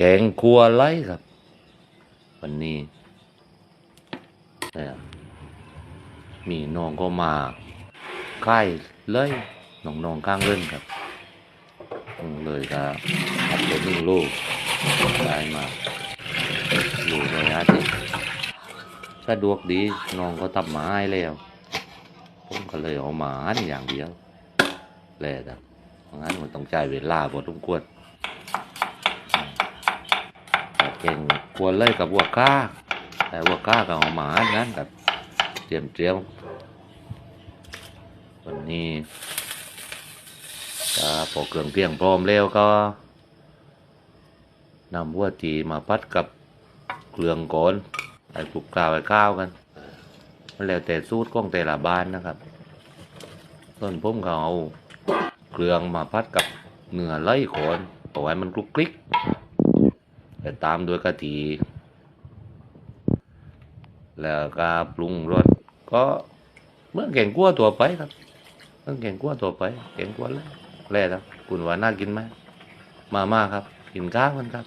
แกงครัวไล่ครับ วันนี้เนี่ยมีน้องก็มาค่ายเลยน้องๆข้างเล่นครับเลยก็อัดเลยหนึ่งลูกได้มาลูกเลยอาทิตย์สะดวกดีน้องก็ทำมาให้แล้วผมก็เลยเอามาอันอย่างเดียวแหละครับเพราะงั้นมันต้องใจเวลาพอสมควร แต่ เก่งควรเล่กับวัวก้าแต่วัวก้ากับหมางั้นกับเตรียมเตรียมวันนี้พอเครื่องเพียงพร้อมแล้วก็นำวัวจีมาพัดกับเครื่องก่อนไอ้ปลุกกล่าวไอ้ข้าวกันมันแล้วแต่สูตรของแต่ละบ้านนะครับส่วนผมก็เอาเครื่องมาพัดกับเนื้อไล่ขนเอาไว้มันกรุกกริก แต่ตามด้วยกะทิแล้วก็ปรุงรสก็เมื่อแกงกั้วตัวไปครับเมื่อแกงกั้วตัวไปแกงกั้วแล้วแล้วครับคุณว่าน่ากินไหมมาม่าครับกินก้าวมันครับ